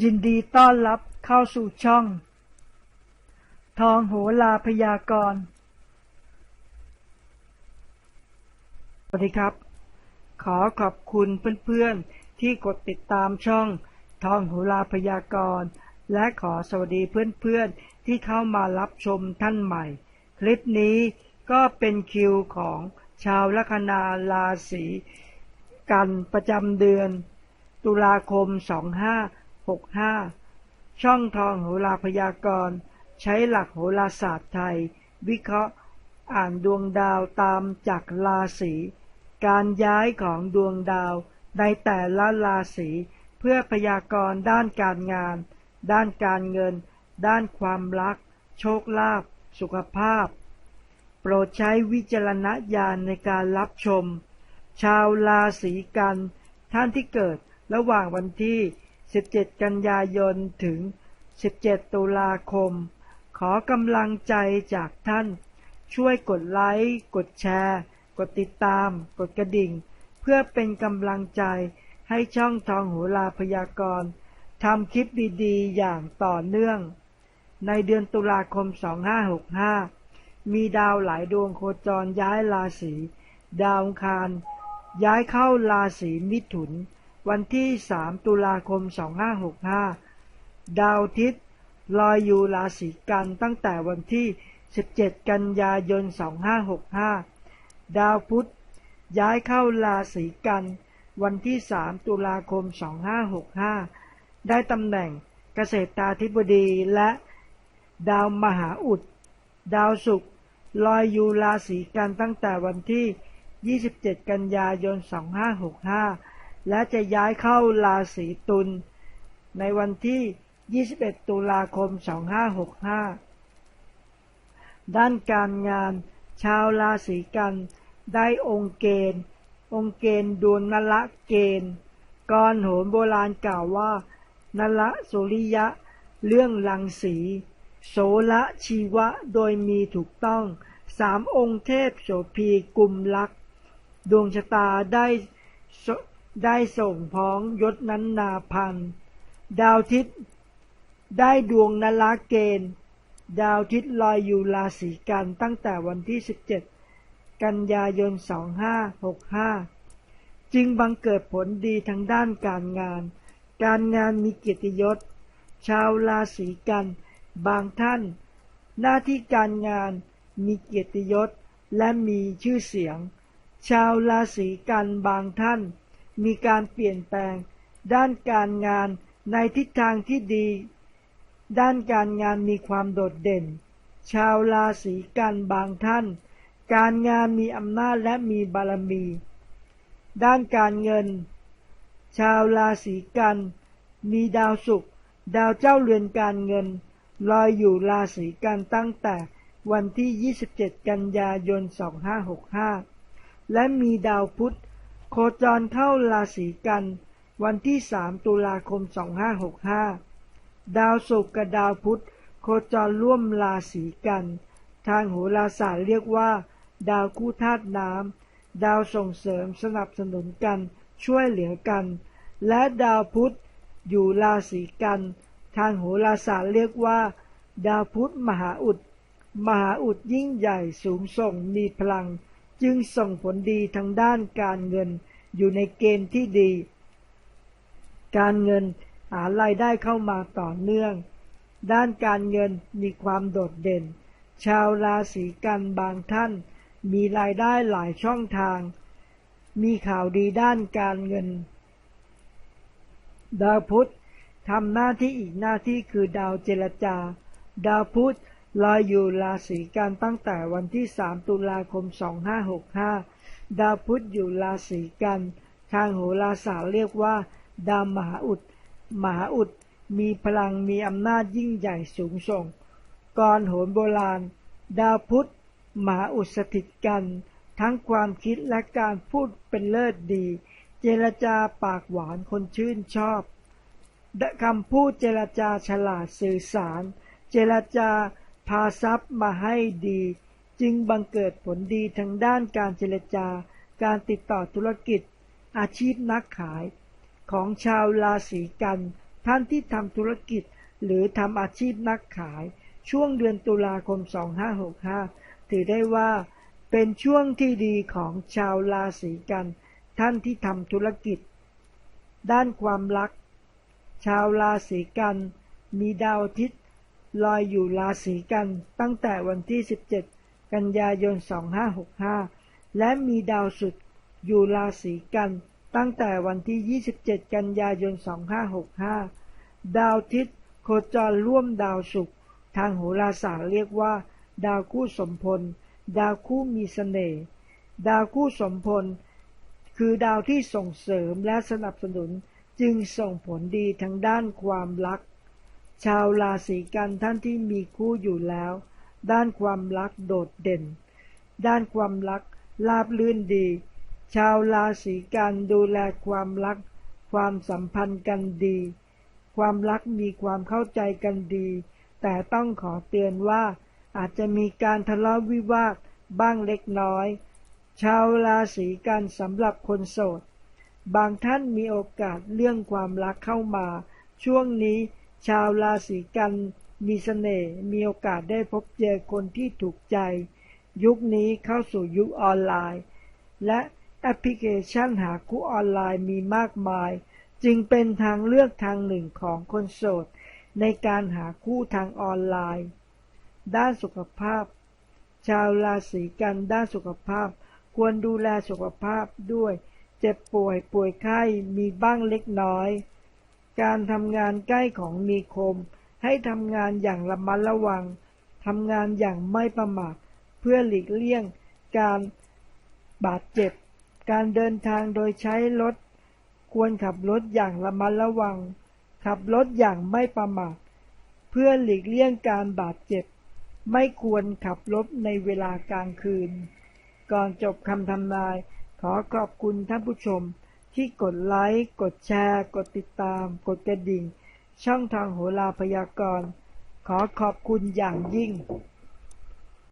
ยินดีต้อนรับเข้าสู่ช่อง ทองโหลาพยากรณ์สวัสดีครับ ขอขอบคุณเพื่อนๆ ที่กดติดตามช่อง ทองโหลาพยากรณ์ และขอสวัสดีเพื่อนๆ ที่เข้ามารับชมท่านใหม่ คลิปนี้ก็เป็นคิวของชาวลัคนาราศีกันประจำเดือน ตุลาคม 2565 ช่องทองโหราพยากรณ์ ใช้หลักโหราศาสตร์ไทย วิเคราะห์อ่านดวงดาวตามจากราศีการย้ายของดวงดาวในแต่ละราศีเพื่อพยากรณ์ด้านการงาน ด้านการเงิน ด้านความรัก โชคลาภสุขภาพ โปรดใช้วิจารณญาณในการรับชม ชาวราศีกัน ท่านที่เกิดระหว่างวันที่ 17 กันยายนถึง 17 ตุลาคม ขอกำลังใจจากท่าน ช่วยกดไลค์ กดแชร์ กดติดตาม กดกระดิ่ง เพื่อเป็นกำลังใจให้ช่องทองโหราพยากรณ์ทำคลิปดีๆ อย่างต่อเนื่อง ในเดือนตุลาคม 2565 มีดาวหลายดวงโคจรย้ายราศี ดาวคาร ย้ายเข้าราศีมิถุน วันที่ 3 ตุลาคม 2565 ดาวทิตย์ลอยอยู่ราศีกันตั้งแต่วันที่ 17 กันยายน 2565 ดาวพุธย้ายเข้าราศีกัน วันที่ 3 ตุลาคม 2565 ได้ตำแหน่งเกษตราธิบดีและดาวมหาอุด ดาวศุกร์ลอยอยู่ราศีกันตั้งแต่วันที่ 27 กันยายน 2565 และจะย้ายเข้าราศีตุลในวันที่ 21 ตุลาคม 2565 ด้านการงานชาวราศีกันได้องค์เกณฑ์ องค์เกณฑ์ดวงนละเกณฑ์กรโหนโบราณกล่าวว่านละสุริยะ เรื่องลังสี โสละชีวะโดยมีถูกต้องสามองค์เทพโสพีกุมลักษ์ดวงชะตาได้ ได้ส่งพ้องยศนั้นนาพัน ดาวทิศได้ดวงนลาเกณฑ์ ดาวทิศลอยอยู่ราศีกันตั้งแต่วันที่ 17 กันยายน 2565 จึงบังเกิดผลดีทางด้านการงาน การงานมีเกียรติยศ ชาวราศีกัน บางท่าน หน้าที่การงานมีเกียรติยศและมีชื่อเสียง ชาวราศีกันบางท่าน มีการเปลี่ยนแปลง ด้านการงานในทิศทางที่ดี ด้านการงานมีความโดดเด่น ชาวราศีกันบางท่าน การงานมีอำนาจและมีบารมี ด้านการเงิน ชาวราศีกันมีดาวศุกร์ดาวเจ้าเรือนการเงิน ลอยอยู่ราศีกันตั้งแต่วันที่ 27 กันยายน 2565 และมีดาวพุธ โคจรเข้าราศีกัน วันที่ 3 ตุลาคม 2565 ดาวศุกร์กับดาวพุธ โคจรร่วมราศีกัน ทางโหราศาสตร์เรียกว่า ดาวคู่ธาตุน้ำ ดาวส่งเสริมสนับสนุนกัน ช่วยเหลือกัน และดาวพุธอยู่ราศีกัน ทางโหราศาสตร์เรียกว่า ดาวพุธมหาอุด มหาอุดยิ่งใหญ่สูงส่งมีพลัง จึงส่งผลดีทางด้านการเงินอยู่ในเกณฑ์ที่ดี การเงินหารายได้เข้ามาต่อเนื่อง ด้านการเงินมีความโดดเด่น ชาวราศีกันบางท่าน มีรายได้หลายช่องทาง มีข่าวดีด้านการเงิน ดาวพุธทำหน้าที่อีกหน้าที่คือดาวเจรจา ดาวพุธ ลอยอยู่ราศีกันตั้งแต่วันที่ 3 ตุลาคม 2565 ดาวพุธอยู่ราศีกัน ทางโหราศาสตร์เรียกว่า ดาวมหาอุด มหาอุด มีพลังมีอำนาจยิ่งใหญ่สูงส่ง กรโหนโบราณ ดาวพุธมหาอุดสถิตกัน ทั้งความคิดและการพูดเป็นเลิศดี เจรจาปากหวานคนชื่นชอบคำพูดเจรจาฉลาดสื่อสาร เจรจา พาทรัพย์มาให้ดี จึงบังเกิดผลดีทางด้านการเจรจาการติดต่อธุรกิจ อาชีพนักขาย ของชาวราศีกัน ท่านที่ทำธุรกิจหรือทำอาชีพนักขาย ช่วงเดือนตุลาคม 2565 ถือได้ว่า เป็นช่วงที่ดีของชาวราศีกัน ท่านที่ทำธุรกิจ ด้านความรัก ชาวราศีกันมีดาวอาทิตย์ ลอยอยู่ราศีกันตั้งแต่วันที่ 17 กันยายน 2565 และมีดาวสุดอยู่ราศีกันตั้งแต่วันที่ 27 กันยายน 2565 ดาวทิศโคจรร่วมดาวศุกร์ทางโหราศาสตร์เรียกว่า ดาวคู่สมพล ดาวคู่มีเสน่ห์ ดาวคู่สมพล คือดาวที่ส่งเสริมและสนับสนุนจึงส่งผลดีทางด้านความรัก ชาวราศีกันท่านที่มีคู่อยู่แล้ว ด้านความรักโดดเด่น ด้านความรักราบลื่นดี ชาวราศีกันดูแลความรัก ความสัมพันธ์กันดี ความรักมีความเข้าใจกันดี แต่ต้องขอเตือนว่า อาจจะมีการทะเลาะวิวาทบ้างเล็กน้อย ชาวราศีกันสำหรับคนโสด บางท่านมีโอกาสเรื่องความรักเข้ามา ช่วงนี้ ชาวราศีกันมีเสน่ห์มีโอกาสได้พบเจอคนที่ถูกใจ ยุคนี้เข้าสู่ยุคออนไลน์ และแอปพลิเคชันหาคู่ออนไลน์มีมากมาย จึงเป็นทางเลือกทางหนึ่งของคนโสด ในการหาคู่ทางออนไลน์ ด้านสุขภาพ ชาวราศีกันด้านสุขภาพ ควรดูแลสุขภาพด้วย เจ็บป่วยป่วยไข้มีบ้างเล็กน้อย การทำงานใกล้ของมีคม ให้ทำงานอย่างระมัดระวังทำงานอย่างไม่ประมาทเพื่อหลีกเลี่ยง การบาดเจ็บ การเดินทางโดยใช้รถ ควรขับรถอย่างระมัดระวัง ขับรถอย่างไม่ประมาทเพื่อหลีกเลี่ยงการบาดเจ็บ ไม่ควรขับรถในเวลากลางคืน ก่อนจบคำทำนาย ขอขอบคุณท่านผู้ชม ที่กดไลค์ กดแชร์ กดติดตาม กดกระดิ่ง ช่องทางโหราพยากรณ์ ขอขอบคุณอย่างยิ่ง